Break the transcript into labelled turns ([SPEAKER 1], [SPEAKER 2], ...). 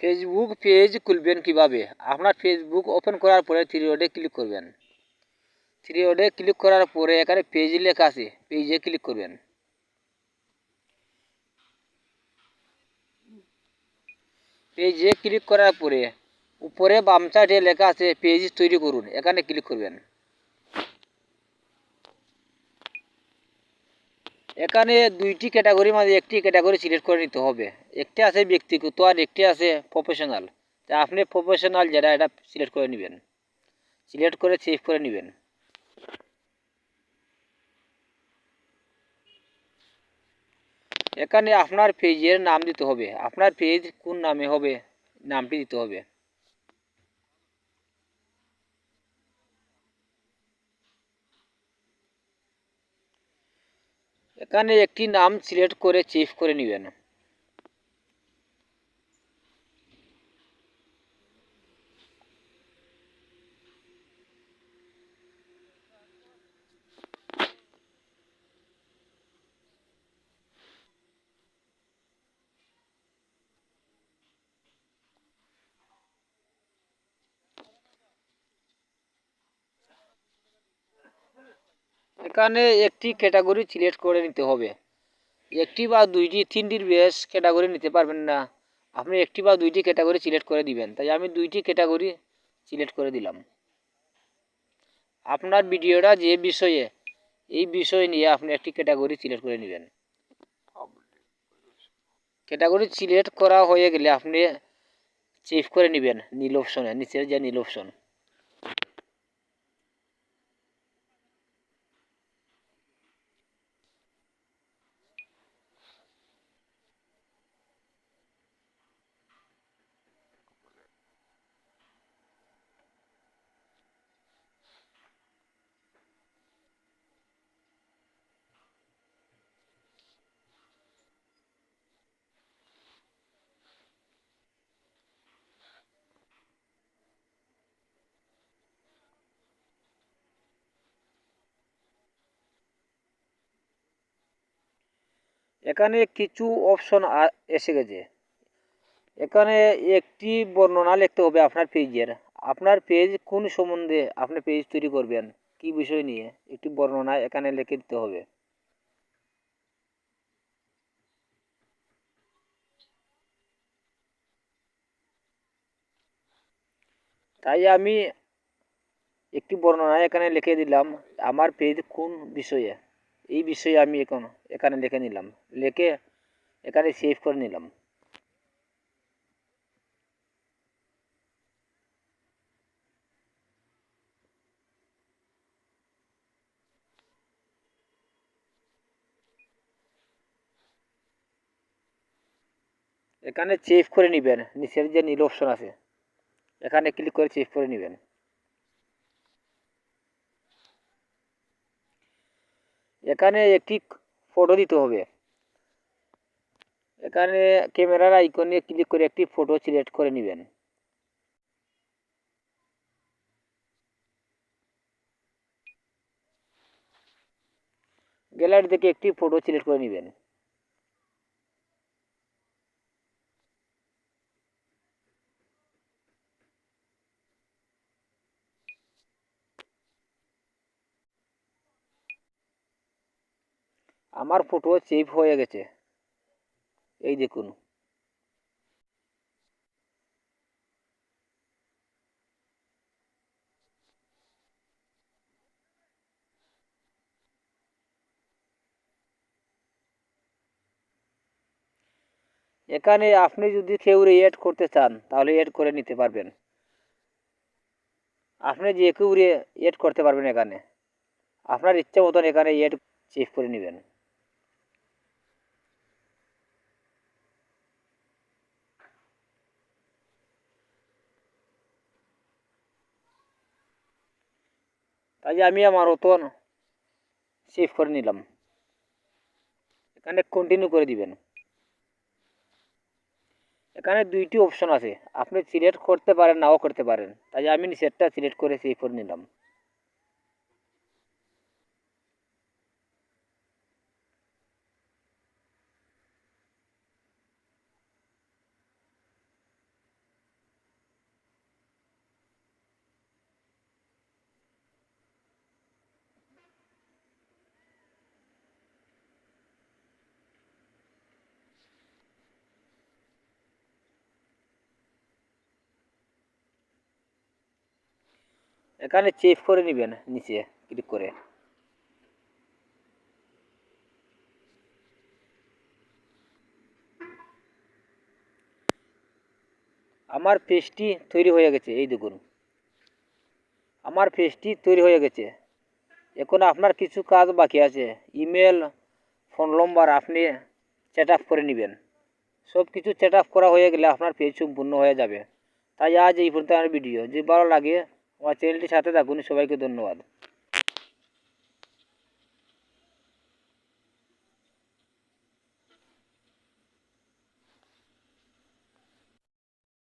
[SPEAKER 1] Facebook page খুলবেন কীভাবে? আপনার ফেসবুক ওপেন করার পরে থ্রি রোডে ক্লিক করবেন। থ্রি রোডে ক্লিক করার পরে এখানে পেজ লেখা আছে পেজে ক্লিক করবেন। পেজে ক্লিক করার পরে, উপরে বাম সাইডে লেখা আছে পেজ তৈরি করুন, এখানে ক্লিক করবেন। এখানে দুইটি ক্যাটাগরির মাঝে একটি ক্যাটাগরি সিলেক্ট করে নিতে হবে। একটি আছে ব্যক্তিগত আর একটি আছে প্রফেশনাল তা আপনি প্রফেশনাল যেটা এটা সিলেক্ট করে নেবেন। সিলেক্ট করে সেভ করে নেবেন। এখানে আপনার পেজের নাম দিতে হবে। আপনার পেজ কোন নামে হবে? নামটি দিতে হবে। এখানে একটি নাম সিলেক্ট করে সেভ করে নেবেন। এখানে একটি ক্যাটাগরি সিলেক্ট করে নিতে হবে। একটি বা দুইটি, তিনটির বেশ ক্যাটাগরি নিতে পারবেন না। আপনি একটি বা দুইটি ক্যাটাগরি সিলেক্ট করে দিবেন। তাই আমি দুইটি ক্যাটাগরি সিলেক্ট করে দিলাম। আপনার ভিডিওটা যে বিষয়ে, এই বিষয় নিয়ে আপনি একটি ক্যাটাগরি সিলেক্ট করে নেবেন। ক্যাটাগরি সিলেক্ট করা হয়ে গেলে আপনি সেভ করে নেবেন নীল অপশনে নিচের যে নীল অপশন এখানে কিছু অপশন এসে গেছে। এখানে একটি বর্ণনা লিখতে হবে আপনার পেজের। আপনার পেজ কোন সম্বন্ধে আপনি পেজ তৈরি করবেন? কি বিষয় নিয়ে? একটি বর্ণনা এখানে লিখে দিতে হবে। তাই আমি একটি বর্ণনা এখানে লিখে দিলাম, আমার পেজ কোন বিষয়ে? এই বিষয়ে আমি এখন এখানে লিখে নিলাম, লিখে এখানে সেভ করে নিলাম। এখানে সেভ করে নেবেন, নিচের যে নীল অপশন আছে, এখানে ক্লিক করে সেভ করে নেবেন। এখানে একটি ফটো দিতে হবে। এখানে ক্যামেরার আইকনে ক্লিক করে একটি ফটো সিলেক্ট করে নেবেন। গ্যালারি থেকে একটি ফটো সিলেক্ট করে নেবেন। আমার ফটো সেভ হয়ে গেছে। এই দেখুন। এখানে আপনি যদি কেউ এড করতে চান, তাহলে এড করে নিতে পারবেন। আপনি যে কেউ এড করতে পারবেন এখানে। আপনার ইচ্ছা মতন এখানে এড সেভ করে নেবেন। তাই আমি আমার মতন সেভ করে নিলাম। এখানে কন্টিনিউ করে দিবেন। এখানে দুইটি অপশন আছে। আপনি সিলেক্ট করতে পারেন, নাও করতে পারেন। তাই আমি নিচেরটা সিলেক্ট করে সেভ করে নিলাম। এখানে চেক করে নেবেন, নিচে ক্লিক করে। আমার পেজটি তৈরি হয়ে গেছে, এই দেখুন। আমার পেজটি তৈরি হয়ে গেছে। এখন আপনার কিছু কাজ বাকি আছে ইমেল ফোন নম্বর আপনি সেট আপ করে নেবেন। সব কিছু সেট আপ করা হয়ে গেলে আপনার পেজ সম্পূর্ণ হয়ে যাবে। তাই আজ এই পর্যন্ত আমার ভিডিও যদি ভালো লাগে আমার চ্যানেলটির সাথে থাকুন সবাইকে ধন্যবাদ।